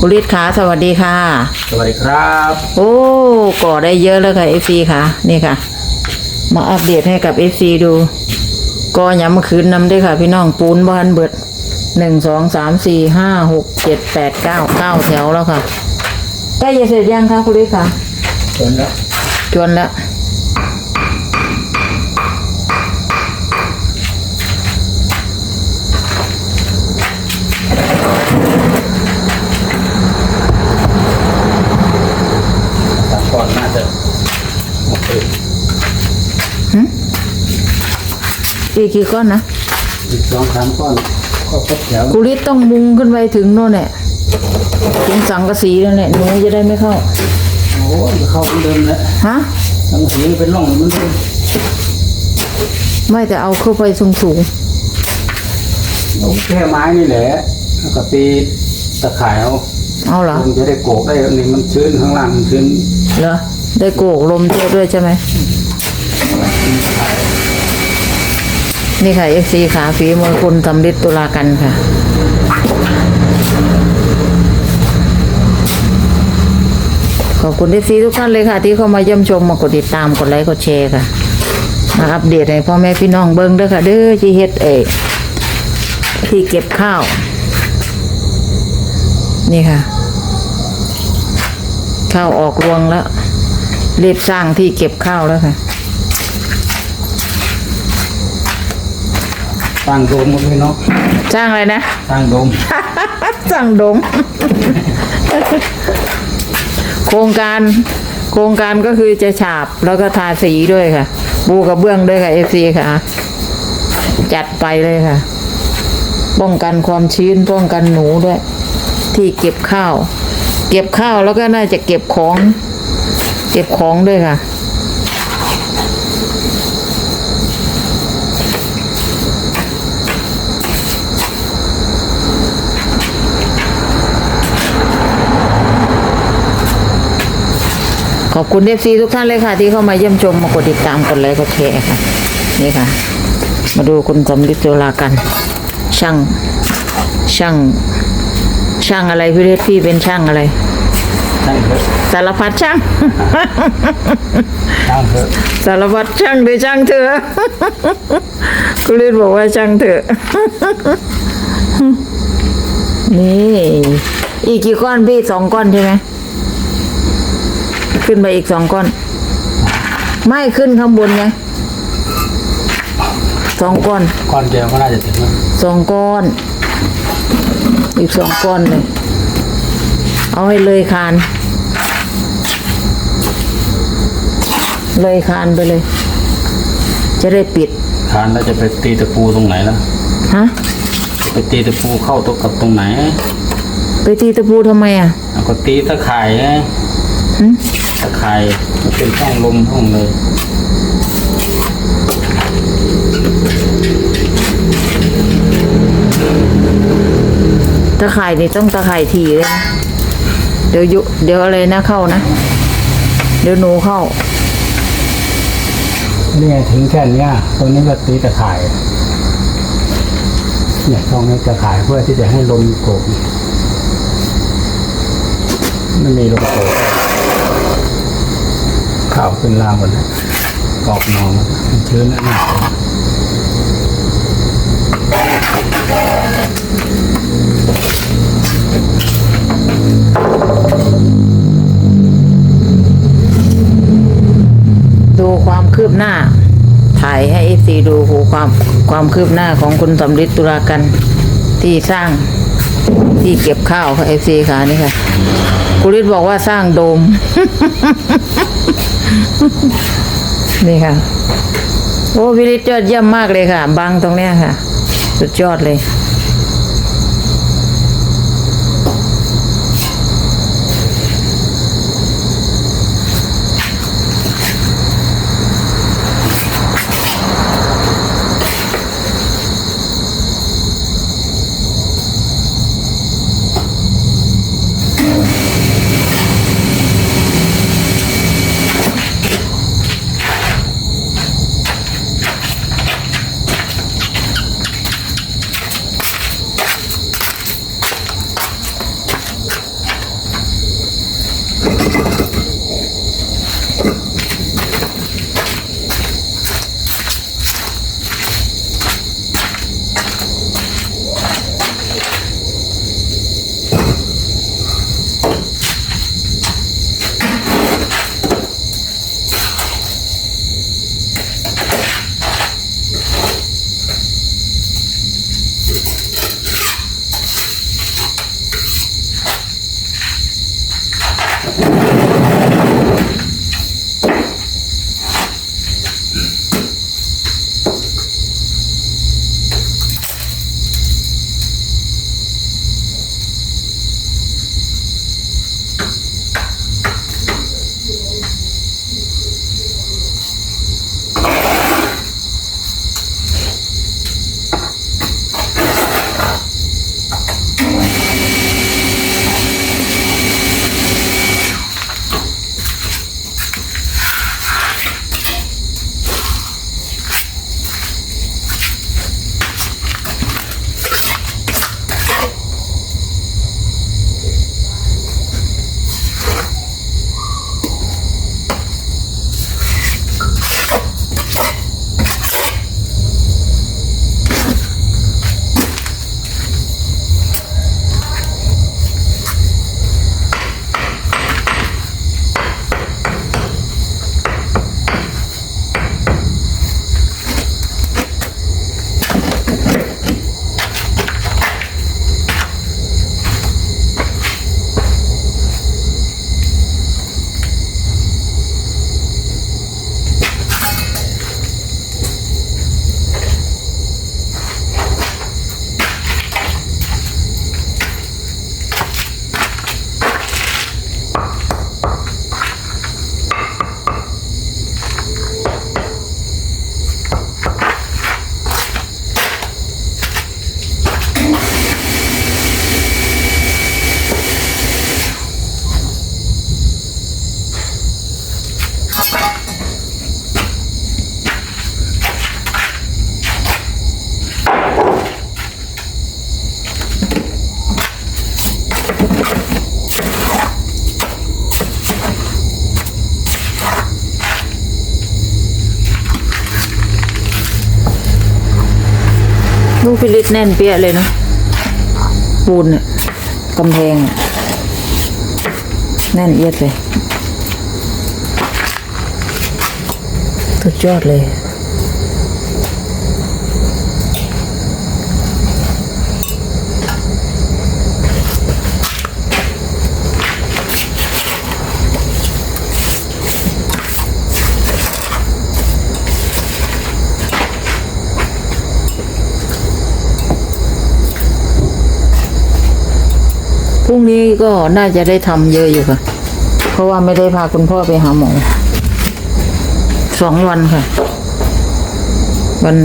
คุณฤทธิ์ขาสวัสดีค่ะ สวัสดีครับ โอ้ก่อได้เยอะแล้วค่ะเอฟซีค่ะ นี่ค่ะ มาอัปเดตให้กับเอฟซีดูก่อย้ำคืนนำด้วยค่ะ พี่น้องปูนบ้านเบิดหนึ่งสองสามสี่ห้าหกเจ็ดแปดเก้าเก้าแถวแล้วค่ะใกล้จะเสร็จยังคะคุณฤทธิ์ค่ะจนแล้วจวนแล้ว ตัดก่อนน่าจะหมดเลย อี กกี่ก้อนนะอีกสองสามก้อนก็ครบแถวคุณฤทธิ์ต้องมุงขึ้นไปถึงโน่นแหละถึงสังกะสีนั่นแหละหนูจะได้ไม่เข้าโอ้ยเข้าเหมือนเดิมแล้วฮะทั้งสีเป็นร่องเหมือนเดิมไม่แต่เอาเข้าไปสูงสูงเอาแค่ไม้นี่แหละแล้วก็ตีตะข่ายเอาๆเอาเหรอคงจะได้โกกได้อันนี้มันชื้นข้างล่างมันชื้นเหรอได้โกกลมเจอด้วยใช่ไหม นี่ค่ะเอฟซีขาฝีมือคุณสำลิดตุลากันค่ะ ขอบคุณเอฟซีทุกท่านเลยค่ะ ที่เข้ามาเยี่ยมชมมากดติดตามกดไลค์กดแชร์ค่ะ มาอัปเดตให้พ่อแม่พี่น้องเบิ้งด้อค่ะ เด้อที่เฮ็ดเอกที่เก็บข้าว นี่ค่ะ ข้าวออกรวงแล้วรีบสร้างที่เก็บข้าวแล้วค่ะ ตั้งโดมหมดเลยเนาะสร้างอะไรนะตั้งโดมสร้างดง โครงการโครงการก็คือจะฉาบแล้วก็ทาสีด้วยค่ะปูกระเบื้องด้วยค่ะเอฟซีค่ะ จัดไปเลยค่ะ ป้องกันความชื้นป้องกันหนูด้วย ที่เก็บข้าว เก็บข้าวแล้วก็น่าจะเก็บของ เก็บของด้วยค่ะ อบคุณเอฟซีทุกท่านเลยค่ะ ที่เข้ามาเยี่ยมชมมากดติดตามกดไลค์กดแชร์ค่ะ นี่ค่ะ มาดูคุณสำลิดจุลากัน ช่าง ช่าง ช่างอะไรพี่เรศพี่เป็นช่างอะไรตั้งเถอะสารพัดช่างตั้งเถอะสารพัดช่างหรือช่างเถอะคุณเรศบอกว่าช่างเถอะนี่ อีกกี่ก้อนพี่สองก้อนใช่ไหม ขึ้นไปอีกสองก้อน ไม่ขึ้นข้างบนไงสองก้อน ก้อนเดียวก็น่าจะถึงแล้วสองก้อน อีกสองก้อนเลย เอาให้เลยคาน เลยคานไปเลย จะได้ปิดคานแล้วจะไปตีตะปูตรงไหนล่ะฮะจะไปตีตะปูเข้าตรงกับตรงไหน ไปตีตะปูทำไมอะเอาก็ตีตะข่ายไงหึ ตะข่ายมันเป็นช่องลมห้องเลยตะข่ายนี่ต้องตะข่ายทีเลยนะเดี๋ยวยุเดี๋ยวอะไรนะเข้านะ เดี๋ยวหนูเข้าเนี่ยถึงแค่เนี้ยตรงนี้ก็ตีตะข่ายเนี่ยช่องนี้ตะข่ายเพื่อที่จะให้ลมโกกไม่มีลมโกก ข่าวขึ้นลามหมดเลยกรอบนองมันชื้นนะเนี่ยดูความคืบหน้า ถ่ายให้เอซีดูโหความความคืบหน้าของคุณสำริดตุลากันที่สร้างที่เก็บข้าวค่ะเอฟซีค่ะนี่ค่ะคุณฤทธิ์บอกว่าสร้างโดม นี่ค่ะ โอ้วิริตยอดเยี่ยมมากเลยค่ะบังตรงเนี้ยค่ะ สุดยอดเลย ลูกพิลิตแน่นเปี้ยเลยเนาะปูนเนี่ยกำแพงอะแน่นเอียดเลยสุดยอดเลย พรุ่งนี้ก็น่าจะได้ทำเยอะอยู่ค่ะ เพราะว่าไม่ได้พาคุณพ่อไปหาหมอสองวันค่ะ วัน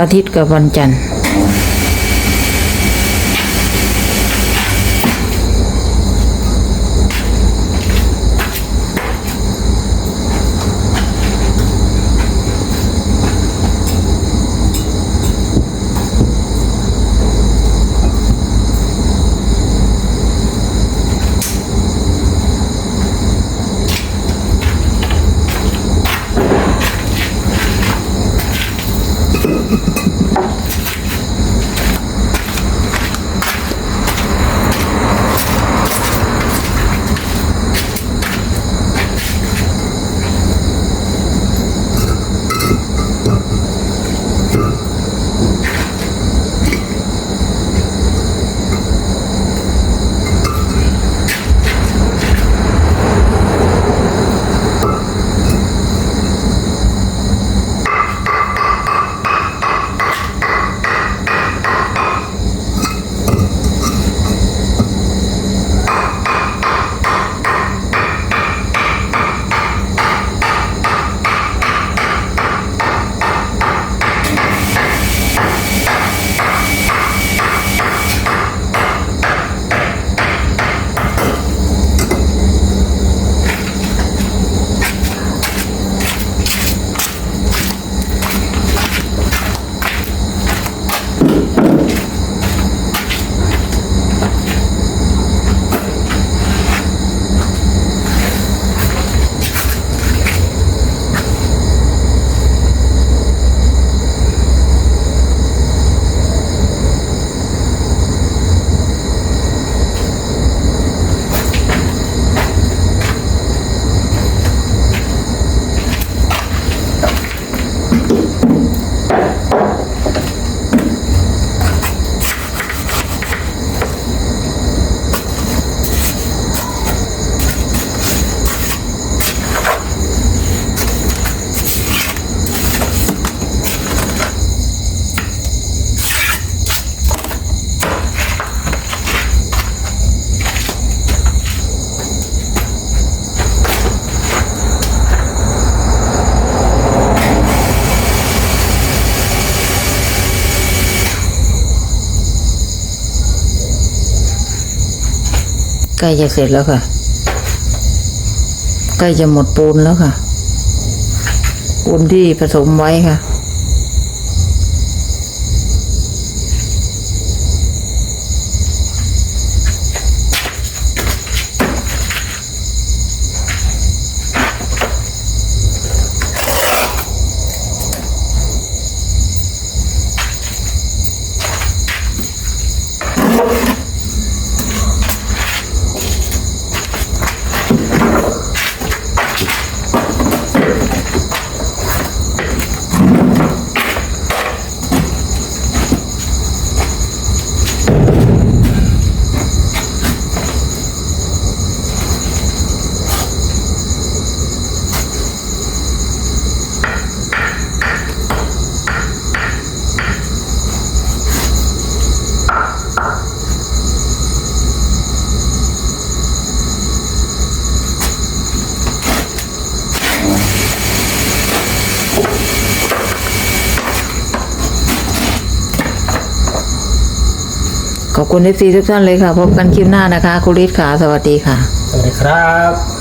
อาทิตย์กับวันจันทร์ ใกล้จะเสร็จแล้วค่ะ ใกล้จะหมดปูนแล้วค่ะปูนที่ผสมไว้ค่ะ คุณเอฟซีทุกท่านเลยค่ะ พบกันคลิปหน้านะคะ คุณฤทธิ์ขาสวัสดีค่ะ สวัสดีครับ